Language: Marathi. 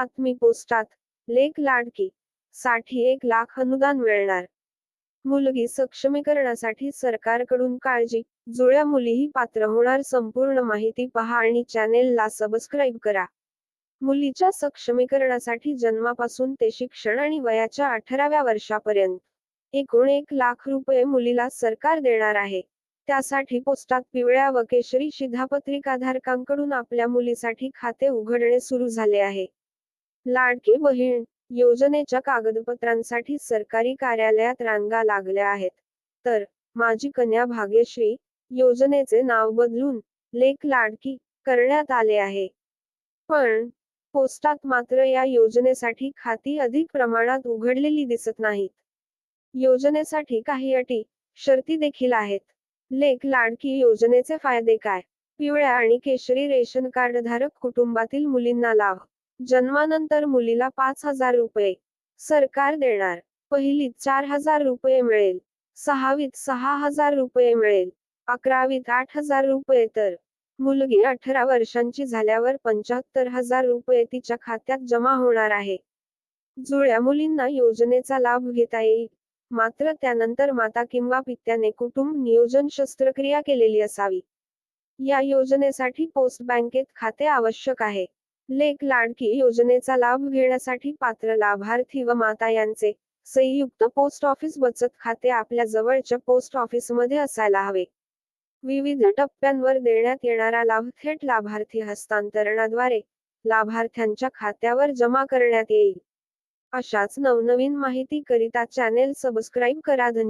आत्मी पोस्टात लेख लाडकी साठी एक लाख अनुदान मिळणार. मुलगी सक्षमीकरणासाठी सरकारकडून काळजी जुळ्या मुलीही पात्र होणार संपूर्ण माहिती पहा आणि चॅनेलला सबस्क्राईब करा. मुलीच्या सक्षमीकरणासाठी जन्मापासून ते शिक्षण आणि वयाच्या अठराव्या वर्षापर्यंत एकूण एक लाख रुपये मुलीला सरकार देणार आहे. त्यासाठी पोस्टात पिवळ्या व केशरी शिधापत्रिकाधारकांकडून आपल्या मुलीसाठी खाते उघडणे सुरू झाले आहे. लाडकी बहीण योजनेच्या कागदपत्रांसाठी सरकारी कार्यालयात रांगा लागल्या आहेत. तर माझी कन्या भाग्यश्री योजनेचे नाव बदलून लेख लाडकी करण्यात आले आहे. पण पोस्टात मात्र या योजनेसाठी खाती अधिक प्रमाणात उघडलेली दिसत नाहीत. योजनेसाठी काही अटी शर्ती देखील आहेत. लेख लाडकी योजनेचे फायदे काय? पिवळ्या आणि केशरी रेशन कार्ड धारक कुटुंबातील मुलींना लाभ जन्मानंतर मुलीला पाच हजार रुपये. सरकार देणार. पहिलीत चार हजार रुपये मिळेल. सहावीत सहा हजार रुपये मिळेल. अकरावीत आठ हजार रुपये तर. मुलगी अठरा वर्षांची झाल्यावर पंच्याहत्तर हजार रुपये तिच्या खात्यात जमा होणार आहे. जुळ्या मुलींना योजनेचा लाभ घेता येईल. मात्र त्यानंतर माता किंवा पित्याने कुटुंब नियोजन शस्त्रक्रिया केलेली असावी. या योजनेसाठी पोस्ट बँकेत खाते आवश्यक आहे. लेख लाडकी योजनेचा लाभ घेण्यासाठी पात्र लाभार्थी व माता यांचे संयुक्त पोस्ट ऑफिस बचत खाते आपल्या जवळच्या पोस्ट ऑफिसमध्ये असायला हवे. विविध टप्प्यांवर देण्यात येणारा लाभ थेट लाभार्थी हस्तांतरणाद्वारे लाभार्थ्यांच्या खात्यावर जमा करण्यात येईल. अशाच नवनवीन माहिती करिता चॅनेल सबस्क्राईब करा. धन्यवाद.